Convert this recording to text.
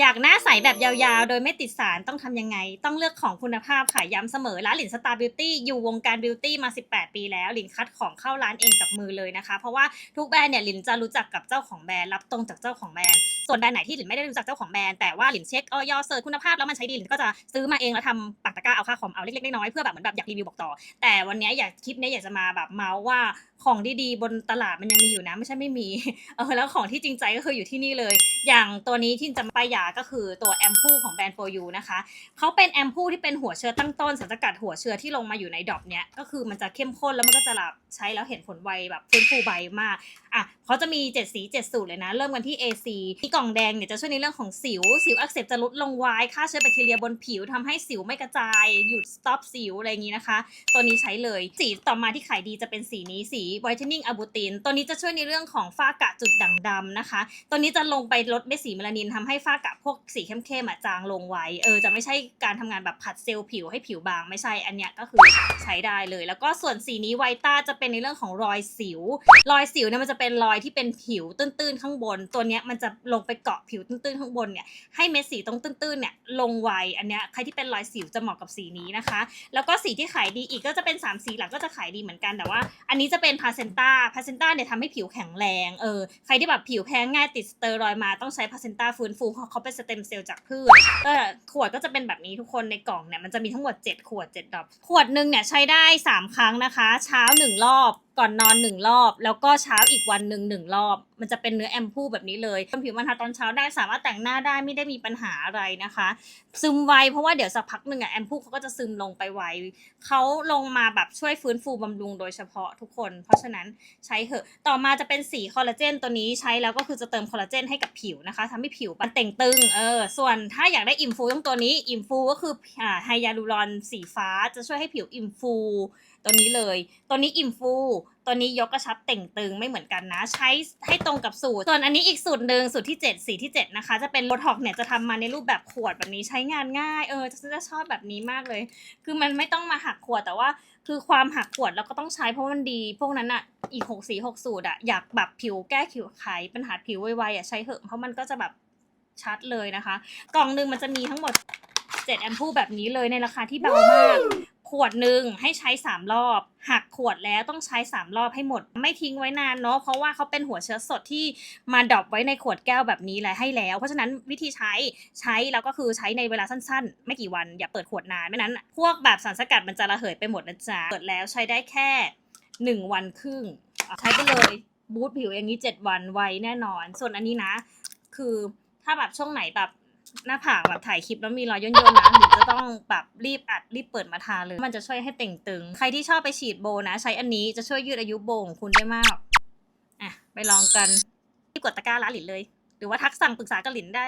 อยากหน้าใสแบบยาวๆ โดยไม่ติดสารต้องทำยังไง ต้องเลือกของคุณภาพค่ะย้ำเสมอร้านหลินสตาร์บิวตี้อยู่วงการบิวตี้มา 18 ปีแล้วหลินคัดของเข้าร้านเองกับมือเลยนะคะ เพราะว่าทุกแบรนด์เนี่ยหลินจะรู้จักกับเจ้าของแบรนด์รับตรงจากเจ้าของแบรนด์ส่วนแบรนด์ไหนที่หลินไม่ได้รู้จักเจ้าของแบรนด์แต่ว่าหลินเช็คออยเซิร์ชคุณภาพแล้วมันใช้ดีหลินก็จะซื้อมาเองแล้วทำปัก ร้าเอาค่าคอมเอาเล็กๆน้อยๆเพื่อแบบเหมือนแบบอยากรีวิวบอกต่อ แต่วันนี้อยากคลิปนี้อยากจะมาแบบเมาส์ว่าของดีๆ บนตลาดมันยังมีอยู่นะไม่ใช่ไม่มีเออแล้วของที่จริงใจก็คืออยู่ที่นี่เลย อย่างตัวนี้ที่จะมาป้ายาก็คือตัวแอมพูของแบรนด์ for you นะคะเขาเป็นแอมพูที่เป็นหัวเชื้อตั้งต้นสารสกัดหัวเชื้อที่ลงมาอยู่ในดอกเนี้ยก็คือมันจะเข้มข้นแล้วมันก็จะหลับใช้แล้วเห็นผลไวแบบฟื้นฟูใบมากอะเขาจะมี 7 สี 7 สูตรเลยนะ เริ่มกันที่ AC ที่กล่องแดงเนี่ยจะช่วยในเรื่องของสิว สิวอักเสบจะลดลงไวฆ่าเชื้อแบคทีเรียบนผิวทำให้สิวไม่กระจายหยุด stop สิวอะไรอย่างนี้นะคะ ตัวนี้ใช้เลยสีต่อมาที่ขายดีจะเป็นสีนี้สี whitening อะบูตินตัวนี้จะช่วยในเรื่องของฝ้ากระจุดด่างดำนะคะ ตัวนี้จะลงไปลดเม็ดสีเมลานินทำให้ฝ้ากระพวกสีเข้มๆอะจางลงไวเออจะไม่ใช่การทำงานแบบผัดเซลล์ผิวให้ผิวบางไม่ใช่อันเนี้ยก็คือใช้ได้เลย แล้วก็ส่วนสีนี้ไวต้าจะเป็นในเรื่องของรอยสิว รอยสิวเนี่ยมันจะเป็นรอยที่เป็นผิวตื้นๆข้างบน ตัวเนี้ยมันจะลงไปเกาะผิวตื้นๆข้างบนเนี่ยให้เม็ดสีตรงตื้นๆเนี่ยลงไวอันเนี้ยใครที่เป็นรอยสิวจะเหมาะกับสีนี้นะคะ แล้วก็สีที่ขายดีอีกก็จะเป็น 3 สีหลักก็จะขายดีเหมือนกันแต่ว่า อันนี้จะเป็นพาเซนต้าพาเซนต้าเนี่ยทำให้ผิวแข็งแรงเออใครที่แบบผิวแพ้ง่ายติดสเตอรอยมาต้องใช้พาเซนต้าฟื้นฟูเพราะเขาเป็นสเต็มเซลล์จากพืชเออขวดก็จะเป็นแบบนี้ทุกคนในกล่องเนี่ยมันจะมีทั้งหมด 7 ขวด 7ดอกขวดหนึ่งเนี่ยใช้ได้ 3 ครั้งนะคะ เช้า 1 รอบ ก่อนนอนหนึ่งรอบ แล้วก็เช้าอีกวันหนึ่งหนึ่งรอบ มันจะเป็นเนื้อแอมพูแบบนี้เลยคนผิวมันทาตอนเช้าได้สามารถแต่งหน้าได้ไม่ได้มีปัญหาอะไรนะคะ ซึมไวเพราะว่าเดี๋ยวสักพักหนึ่งอะแอมพูเขาก็จะซึมลงไปไวเขาลงมาแบบช่วยฟื้นฟูบำรุงโดยเฉพาะทุกคน เพราะฉะนั้นใช้เถอะต่อมาจะเป็นสีคอลลาเจนตัวนี้ใช้แล้วก็คือจะเติมคอลลาเจนให้กับผิวนะคะทำให้ผิวมันเต่งตึงเออส่วนถ้าอยากได้อิ่มฟูต้องตัวนี้อิ่มฟูก็คืออ่าไฮยาลูรอนสีฟ้าจะช่วยให้ผิวอิ่มฟู ตัวนี้เลย ตัวนี้อิ่มฟูตัวนี้ยกกระชับเต่งตึงไม่เหมือนกันนะ ใช้ให้ตรงกับสูตร ส่วนอันนี้อีกสูตรหนึ่งสูตรที่ 7 สีที่ 7 นะคะ จะเป็นโบท็อกเนี่ยจะทำมาในรูปแบบขวดแบบนี้ใช้งานง่าย เออจะจะชอบแบบนี้มากเลย คือมันไม่ต้องมาหักขวดแต่ว่า คือความหักขวดเราก็ต้องใช้เพราะมันดี พวกนั้นอะอีกหกสีหกสูตรอะอยากแบบผิวแก้ผิวไขปัญหาผิวไวๆอะใช้เถอะเพราะมันก็จะแบบชัดเลยนะคะ กล่องหนึ่งมันจะมีทั้งหมด7แอมพูแบบนี้เลยในราคาที่เบามาก ขวดหนึ่งให้ใช้ 3 รอบ หักขวดแล้วต้องใช้ 3 รอบให้หมด ไม่ทิ้งไว้นานเนาะเพราะว่าเขาเป็นหัวเชื้อสดที่มาดรอปไว้ในขวดแก้วแบบนี้แหละให้แล้ว เพราะฉะนั้นวิธีใช้ใช้แล้วก็คือใช้ในเวลาสั้นๆ ไม่กี่วันอย่าเปิดขวดนานไม่นั้น พวกแบบสารสกัดมันจะระเหยไปหมดนะจ๊ะเปิดแล้วใช้ได้แค่ 1 วันครึ่งใช้ไปเลยบูทผิวอย่างนี้ 7 วันไวแน่นอน ส่วนอันนี้นะ คือถ้าแบบช่วงไหนแบบ หน้าผากแบบถ่ายคลิปแล้วมีรอยย่นๆนะหนูจะต้องแบบรีบอัดรีบเปิดมาทาเลย มันจะช่วยให้เต่งตึง ใครที่ชอบไปฉีดโบนะ ใช้อันนี้จะช่วยยืดอายุโบของคุณได้มากอะไปลองกันที่กดตะกร้าร้านหลินเลย หรือว่าทักสั่งปรึกษากับหลินได้